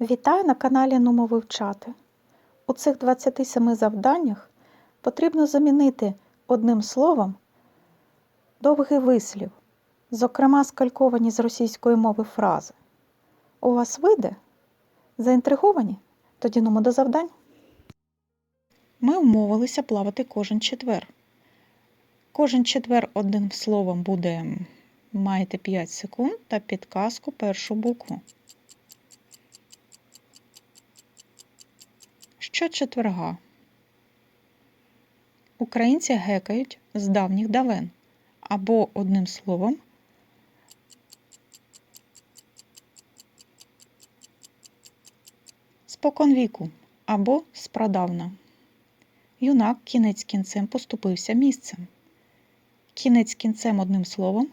Вітаю на каналі Нумо Вивчати. У цих 27 завданнях потрібно замінити одним словом довгий вислів, зокрема скальковані з російської мови фрази. У вас вийде? Заінтриговані? Тоді нумо до завдань. Ми вмовилися плавати кожен четвер. Кожен четвер одним словом буде маєте 5 секунд та підказку першу букву. Щочетверга українці гекають з давніх давен або одним словом споконвіку або спрадавна. Юнак кінець кінцем поступився місцем. Кінець кінцем одним словом.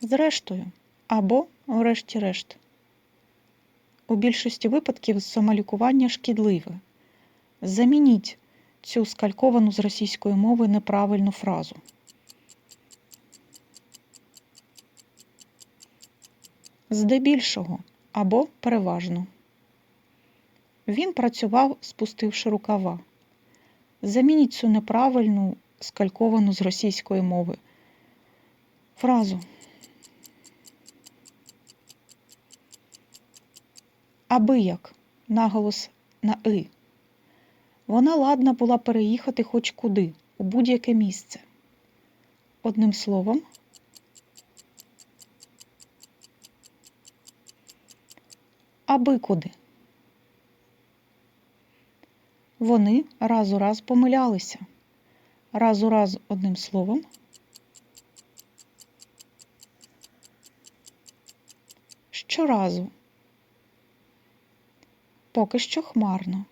Зрештою або врешті-решт. У більшості випадків самолікування шкідливе. Замініть цю скальковану з російської мови неправильну фразу. Здебільшого або переважно. Він працював, спустивши рукава. Замініть цю неправильну скальковану з російської мови фразу. Аби як, наголос на и. Вона ладна була переїхати хоч куди, у будь-яке місце. Одним словом, аби куди. Вони раз у раз помилялися. Раз у раз одним словом. Щоразу. Поки що хмарно.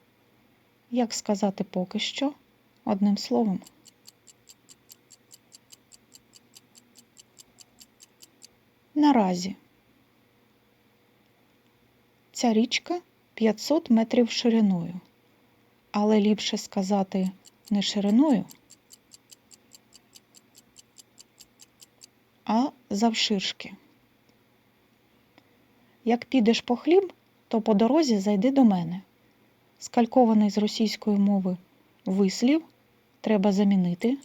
Як сказати поки що одним словом? Наразі. Ця річка 500 метрів шириною, але ліпше сказати не шириною, а завширшки. Як підеш по хліб, то по дорозі зайди до мене. Скалькований з російської мови вислів треба замінити.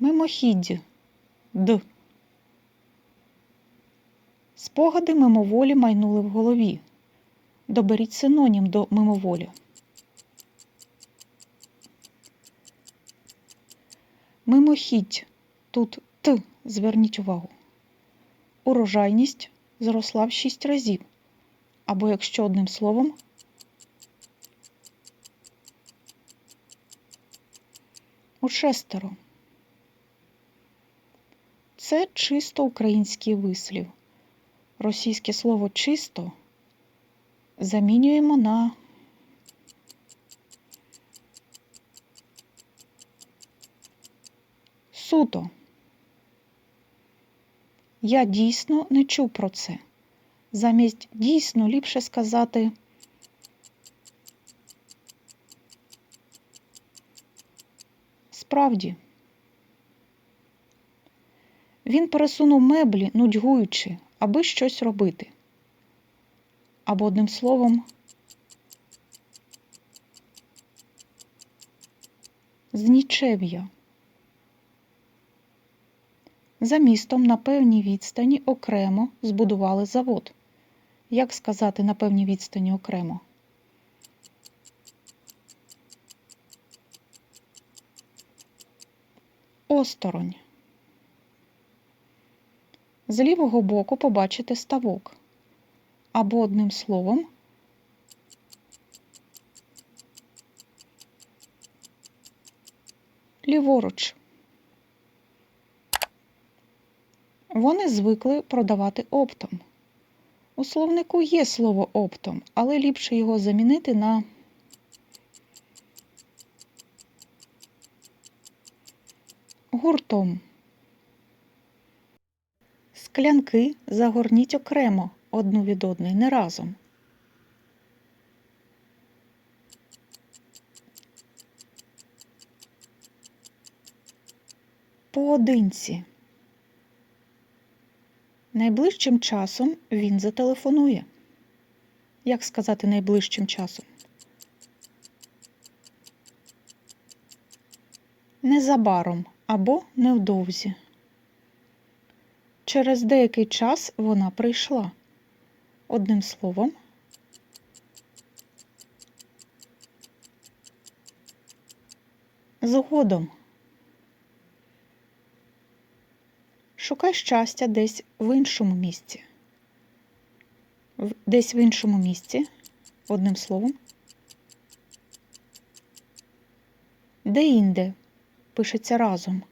Мимохідь Д. Спогади мимоволі майнули в голові. Доберіть синонім до мимоволі. Мимохідь. Тут Т. Зверніть увагу. Урожайність зросла в 6 разів. Або якщо одним словом. У шестеро. Це чисто український вислів. Російське слово чисто замінюємо на суто. Я дійсно не чув про це. Замість дійсно ліпше сказати справді. Він пересунув меблі, нудьгуючи, аби щось робити. Або одним словом, знічев'я. За містом на певній відстані окремо збудували завод. Як сказати на певній відстані окремо? Осторонь. З лівого боку побачите ставок. Або одним словом ліворуч. Вони звикли продавати оптом. У словнику є слово оптом, але ліпше його замінити на гуртом. Склянки загорніть окремо одну від одної, не разом. поодинці. Найближчим часом він зателефонує. Як сказати найближчим часом? Незабаром або невдовзі. Через деякий час вона прийшла. Одним словом, згодом. Шукай щастя десь в іншому місці. Десь в іншому місці, одним словом. Де-інде пишеться разом.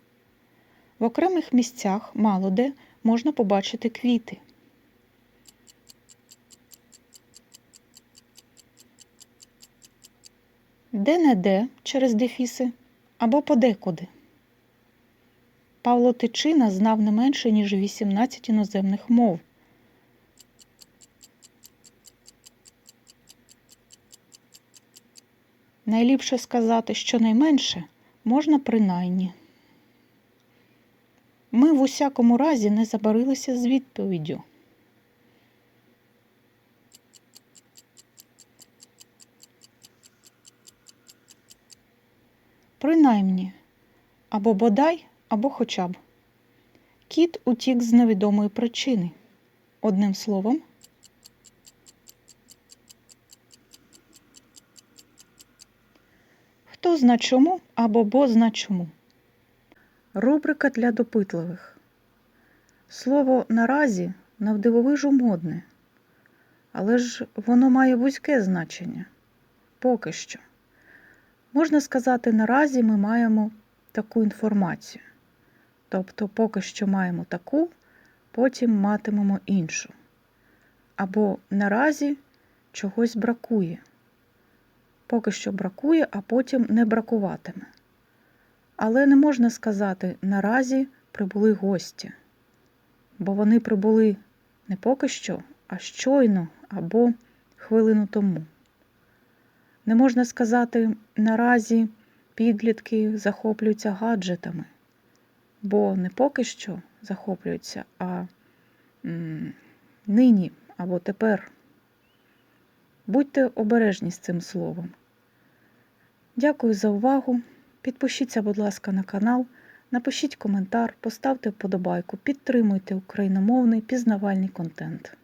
В окремих місцях мало де можна побачити квіти. Де-не-де через дефіси або подекуди. Павло Тичина знав не менше, ніж 18 іноземних мов. Найліпше сказати щонайменше можна принаймні. Ми в усякому разі не забарилися з відповіддю. Принаймні, або бодай, або хоча б. Кіт утік з невідомої причини. Одним словом, хто зна чому або бо зна чому. Рубрика для допитливих. Слово наразі навдивовижу модне, але ж воно має вузьке значення. Поки що. Можна сказати, наразі ми маємо таку інформацію. Тобто, поки що маємо таку, потім матимемо іншу. Або наразі чогось бракує. Поки що бракує, а потім не бракуватиме. Але не можна сказати наразі прибули гості, бо вони прибули не поки що, а щойно або хвилину тому. Не можна сказати наразі підлітки захоплюються гаджетами, бо не поки що захоплюються, а нині або тепер. Будьте обережні з цим словом. Дякую за увагу. Підпишіться, будь ласка, на канал, напишіть коментар, поставте вподобайку, підтримуйте україномовний пізнавальний контент.